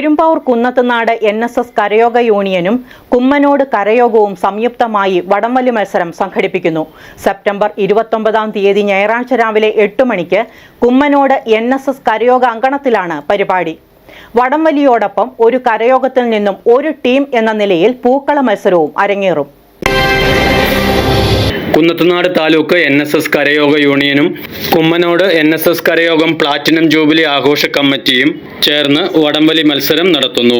Perumbavoor Kunnathunad N S S കരയോഗ യൂണിയനും കുമ്മനോട് കരയോഗവും സംയുക്തമായി വടംവലി മത്സരം സംഘടിപ്പിക്കുന്നു. സെപ്റ്റംബർ ഇരുപത്തൊമ്പതാം തീയതി ഞായറാഴ്ച രാവിലെ എട്ട് മണിക്ക് കുമ്മനോട് എൻ എസ് എസ് കരയോഗ അങ്കണത്തിലാണ് പരിപാടി. വടംവലിയോടൊപ്പം ഒരു കരയോഗത്തിൽ നിന്നും ഒരു ടീം എന്ന നിലയിൽ പൂക്കള മത്സരവും അരങ്ങേറും. Kunnathunad taluk N S S കരയോഗ യൂണിയനും കുമ്മനോട് എൻ എസ് എസ് കരയോഗം പ്ലാറ്റിനം ജൂബിലി ആഘോഷ കമ്മിറ്റിയും ചേർന്ന് വടംവലി മത്സരം നടത്തുന്നു.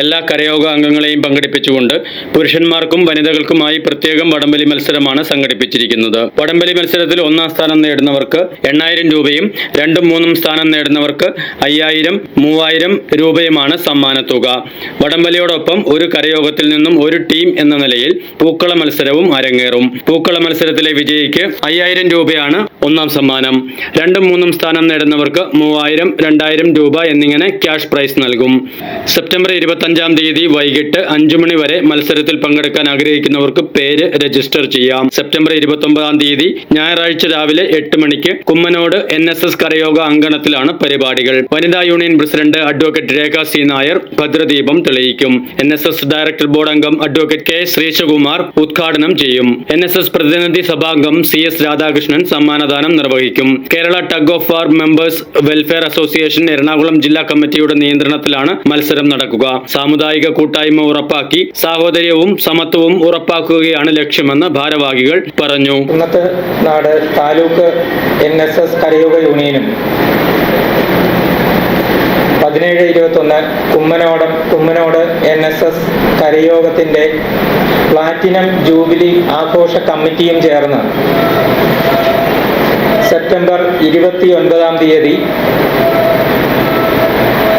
എല്ലാ കരയോഗ അംഗങ്ങളെയും പങ്കെടുപ്പിച്ചുകൊണ്ട് പുരുഷന്മാർക്കും വനിതകൾക്കുമായി പ്രത്യേകം വടംവലി മത്സരമാണ് സംഘടിപ്പിച്ചിരിക്കുന്നത്. വടംവലി മത്സരത്തിൽ ഒന്നാം സ്ഥാനം നേടുന്നവർക്ക് എണ്ണായിരം രൂപയും രണ്ടും മൂന്നും സ്ഥാനം നേടുന്നവർക്ക് അയ്യായിരം മൂവായിരം രൂപയുമാണ് സമ്മാനത്തുക. വടംവലിയോടൊപ്പം ഒരു കരയോഗത്തിൽ നിന്നും ഒരു ടീം എന്ന നിലയിൽ പൂക്കള മത്സരവും അരങ്ങേറും. പൂക്കള മത്സരത്തിലെ വിജയിക്ക് അയ്യായിരം രൂപയാണ് ഒന്നാം സമ്മാനം. രണ്ടും മൂന്നും സ്ഥാനം നേടുന്നവർക്ക് മൂവായിരം രണ്ടായിരം രൂപ എന്നിങ്ങനെ ക്യാഷ് പ്രൈസ് നൽകും. സെപ്റ്റംബർ ഇരുപത്തഞ്ചാം തീയതി വൈകിട്ട് അഞ്ചു മണി വരെ മത്സരത്തിൽ പങ്കെടുക്കാൻ ആഗ്രഹിക്കുന്നവർക്ക് പേര് രജിസ്റ്റർ ചെയ്യാം. സെപ്റ്റംബർ ഇരുപത്തൊമ്പതാം തീയതി ഞായറാഴ്ച രാവിലെ എട്ട് മണിക്ക് കുമ്മനോട് എൻ എസ് എസ് കരയോഗ അങ്കണത്തിലാണ് പരിപാടികൾ. വനിതാ union president advocate Rekha C Nair ഭദ്രദീപം തെളിയിക്കും. എൻ ഡയറക്ടർ ബോർഡ് അംഗം അഡ്വക്കേറ്റ് കെ ശ്രീശകുമാർ ഉദ്ഘാടനം ചെയ്യും. എൻ എസ് എസ് പ്രതിനിധി സഭാംഗം സി എസ് രാധാകൃഷ്ണൻ സമ്മാനദാനം നിർവഹിക്കും. Kerala tug of war members welfare association Ernakulam ജില്ലാ കമ്മിറ്റിയുടെ നിയന്ത്രണത്തിലാണ് മത്സരം നടക്കുക. സാമുദായിക കൂട്ടായ്മ ഉറപ്പാക്കി സാഹോദര്യവും സമത്വവും ഉറപ്പാക്കുകയാണ് ലക്ഷ്യമെന്ന് ഭാരവാഹികൾ പറഞ്ഞു. ഇന്നത്തെ നാട് താലൂക്ക് എൻ എസ് എസ് കരയോഗ യൂണിയനും പതിനേഴ് ഇരുപത്തൊന്ന് Kummanodam Kummanode N S S കരയോഗത്തിന്റെ platinum jubilee ആഘോഷ കമ്മിറ്റിയും ചേർന്ന് സെപ്റ്റംബർ ഇരുപത്തി ഒൻപതാം തീയതി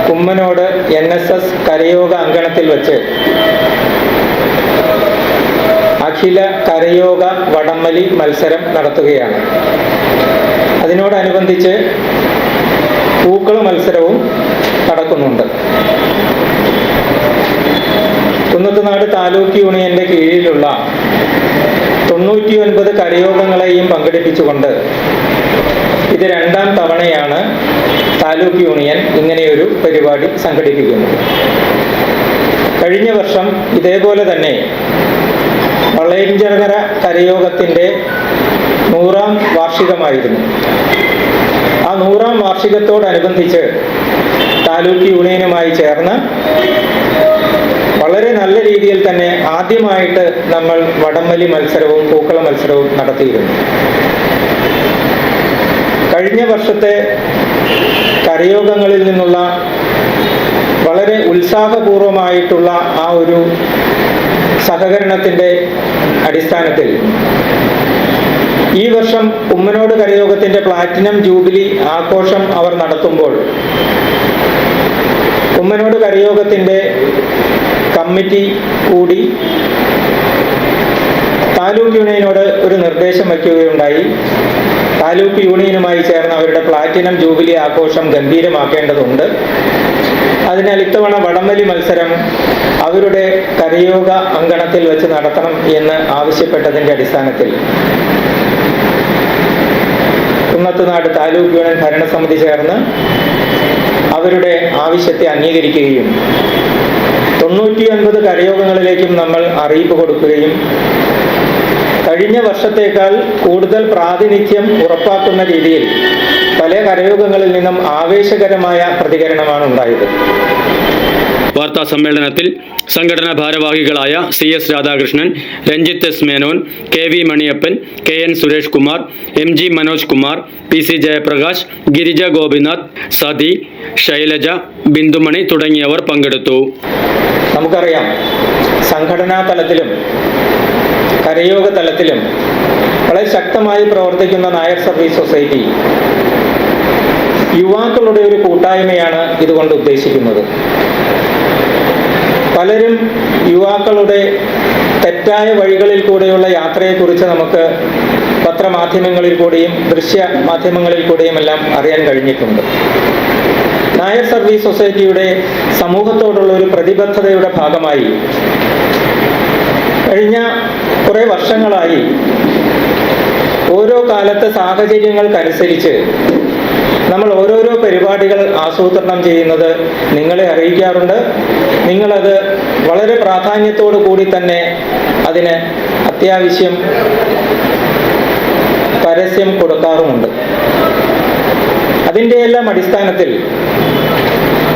കുമ്മനോട് എൻ എസ് എസ് കരയോഗ അങ്കണത്തിൽ വച്ച് അഖില കരയോഗ വടംവലി മത്സരം നടത്തുകയാണ്. അതിനോടനുബന്ധിച്ച് പൂക്കള മത്സരവും നടക്കുന്നുണ്ട്. കുന്നത്തുനാട് താലൂക്ക് യൂണിയന്റെ കീഴിലുള്ള തൊണ്ണൂറ്റി ഒൻപത് കരയോഗങ്ങളെയും പങ്കെടുപ്പിച്ചുകൊണ്ട് ഇത് രണ്ടാം തവണയാണ് താലൂക്ക് യൂണിയൻ ഇങ്ങനെയൊരു പരിപാടി സംഘടിപ്പിക്കുന്നത്. കഴിഞ്ഞ വർഷം ഇതേപോലെ തന്നെ വളയഞ്ചിറകര കരയോഗത്തിന്റെ നൂറാം വാർഷികമായിരുന്നു. ആ നൂറാം വാർഷികത്തോടനുബന്ധിച്ച് താലൂക്ക് യൂണിയനുമായി ചേർന്ന് വളരെ നല്ല രീതിയിൽ തന്നെ ആദ്യമായിട്ട് നമ്മൾ വടംവലി മത്സരവും പൂക്കള മത്സരവും നടത്തിയിരുന്നു. കഴിഞ്ഞ വർഷത്തെ കരയോഗങ്ങളിൽ നിന്നുള്ള വളരെ ഉത്സാഹപൂർവമായിട്ടുള്ള ആ ഒരു സഹകരണത്തിന്റെ അടിസ്ഥാനത്തിൽ ഈ വർഷം ഉമ്മനോട് കരയോഗത്തിന്റെ പ്ലാറ്റിനം ജൂബിലി ആഘോഷം അവർ നടത്തുമ്പോൾ ഉമ്മനോട് കരയോഗത്തിന്റെ കമ്മിറ്റി കൂടി താലൂക്ക് യൂണിയനോട് ഒരു നിർദ്ദേശം വയ്ക്കുകയുണ്ടായി. താലൂക്ക് യൂണിയനുമായി ചേർന്ന് അവരുടെ പ്ലാറ്റിനം ജൂബിലി ആഘോഷം ഗംഭീരമാക്കേണ്ടതുണ്ട്. അതിനാൽ ഇത്തവണ വടംവലി മത്സരം അവരുടെ കരയോഗ അങ്കണത്തിൽ വെച്ച് നടത്തണം എന്ന് ആവശ്യപ്പെട്ടതിന്റെ അടിസ്ഥാനത്തിൽ. കുന്നത്തുനാട് താലൂക്ക് യൂണിയൻ ഭരണസമിതി ചേർന്ന് അവരുടെ ആവശ്യത്തെ അംഗീകരിക്കുകയും തൊണ്ണൂറ്റി ഒൻപത് കരയോഗങ്ങളിലേക്കും നമ്മൾ അറിയിപ്പ് കൊടുക്കുകയും കഴിഞ്ഞ വർഷത്തേക്കാൾ കൂടുതൽ പ്രാതിനിധ്യം ഉറപ്പാക്കുന്ന രീതിയിൽ പല കരയോഗങ്ങളിൽ നിന്നും ആവേശകരമായ പ്രതികരണമാണ് ഉണ്ടായത്. വാർത്താ സമ്മേളനത്തിൽ സംഘടനാ ഭാരവാഹികളായ C S Radhakrishnan Ranjith S Menon K V Maniyappan K N Suresh Kumar M G Manoj Kumar P C Jayaprakash Girija Gopinath Sathi Shailaja Bindumani തുടങ്ങിയവർ പങ്കെടുത്തു. നമുക്കറിയാം സംഘടനാ തലത്തിലും കരയോഗ തലത്തിലും വളരെ ശക്തമായി പ്രവർത്തിക്കുന്ന നായർ സർവീസ് സൊസൈറ്റി യുവാക്കളുടെ ഒരു കൂട്ടായ്മയാണ് ഇതുകൊണ്ട് ഉദ്ദേശിക്കുന്നത്. പലരും യുവാക്കളുടെ തെറ്റായ വഴികളിൽ കൂടെയുള്ള യാത്രയെക്കുറിച്ച് നമുക്ക് പത്രമാധ്യമങ്ങളിൽ കൂടെയും ദൃശ്യ മാധ്യമങ്ങളിൽ കൂടെയും എല്ലാം അറിയാൻ കഴിഞ്ഞിട്ടുണ്ട്. നായർ സർവീസ് സൊസൈറ്റിയുടെ സമൂഹത്തോടുള്ള ഒരു പ്രതിബദ്ധതയുടെ ഭാഗമായി കഴിഞ്ഞ കുറേ വർഷങ്ങളായി ഓരോ കാലത്തെ സാഹചര്യങ്ങൾക്കനുസരിച്ച് നമ്മൾ ഓരോരോ പരിപാടികൾ ആസൂത്രണം ചെയ്യുന്നത് നിങ്ങളെ അറിയിക്കാറുണ്ട്. നിങ്ങളത് വളരെ പ്രാധാന്യത്തോടു കൂടി തന്നെ അതിന് അത്യാവശ്യം പരസ്യം കൊടുക്കാറുമുണ്ട്. അതിന്റെ എല്ലാം അടിസ്ഥാനത്തിൽ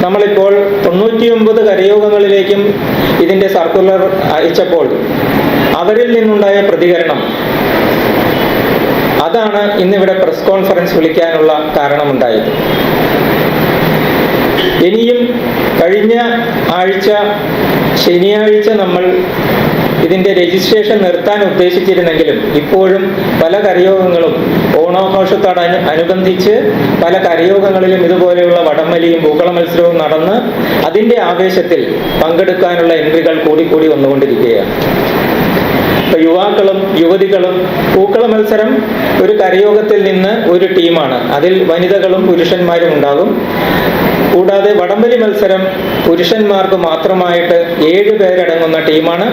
നമ്മളിപ്പോൾ തൊണ്ണൂറ്റിയൊമ്പത് കരയോഗങ്ങളിലേക്കും ഇതിന്റെ സർക്കുലർ അയച്ചപ്പോൾ അവരിൽ നിന്നുണ്ടായ പ്രതികരണം അതാണ് ഇന്നിവിടെ പ്രസ് കോൺഫറൻസ് വിളിക്കാനുള്ള കാരണമുണ്ടായത്. ഇനിയും കഴിഞ്ഞ ആഴ്ച ശനിയാഴ്ച നമ്മൾ ഇതിന്റെ രജിസ്ട്രേഷൻ നിർത്താൻ ഉദ്ദേശിച്ചിരുന്നെങ്കിലും ഇപ്പോഴും പല കരയോഗങ്ങളും ഓണാഘോഷത്തോട് അനു അനുബന്ധിച്ച് പല കരയോഗങ്ങളിലും ഇതുപോലെയുള്ള വടംവലിയും പൂക്കള മത്സരവും നടന്ന് അതിന്റെ ആവേശത്തിൽ പങ്കെടുക്കാനുള്ള എൻട്രികൾ കൂടിക്കൂടി വന്നുകൊണ്ടിരിക്കുകയാണ്. ഇപ്പൊ യുവാക്കളും യുവതികളും പൂക്കള മത്സരം ഒരു കരയോഗത്തിൽ നിന്ന് ഒരു ടീമാണ്. അതിൽ വനിതകളും പുരുഷന്മാരും ഉണ്ടാകും. കൂടാതെ വടംവലി മത്സരം പുരുഷന്മാർക്ക് മാത്രമായിട്ട് ഏഴ് പേരടങ്ങുന്ന ടീമാണ്.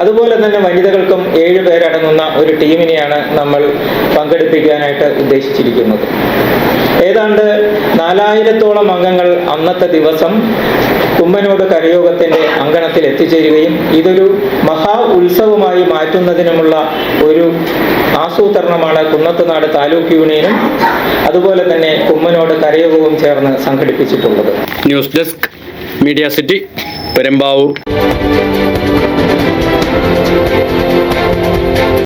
അതുപോലെ തന്നെ വനിതകൾക്കും ഏഴ് പേരടങ്ങുന്ന ഒരു ടീമിനെയാണ് നമ്മൾ പങ്കെടുപ്പിക്കാനായിട്ട് ഉദ്ദേശിച്ചിരിക്കുന്നത്. ഏതാണ്ട് നാലായിരത്തോളം അംഗങ്ങൾ അന്നത്തെ ദിവസം കുമ്മനോട് കരയോഗത്തിന്റെ അങ്കണത്തിൽ എത്തിച്ചേരുകയും ഇതൊരു മഹാ ഉത്സവമായി മാറ്റുന്നതിനുമുള്ള ഒരു ആസൂത്രണമാണ് കുന്നത്തുനാട് താലൂക്ക് യൂണിയനും അതുപോലെ തന്നെ കുമ്മനോട് കരയോഗവും ചേർന്ന് സംഘടിപ്പിച്ചിട്ടുള്ളത്. News desk media city Perumbavoor.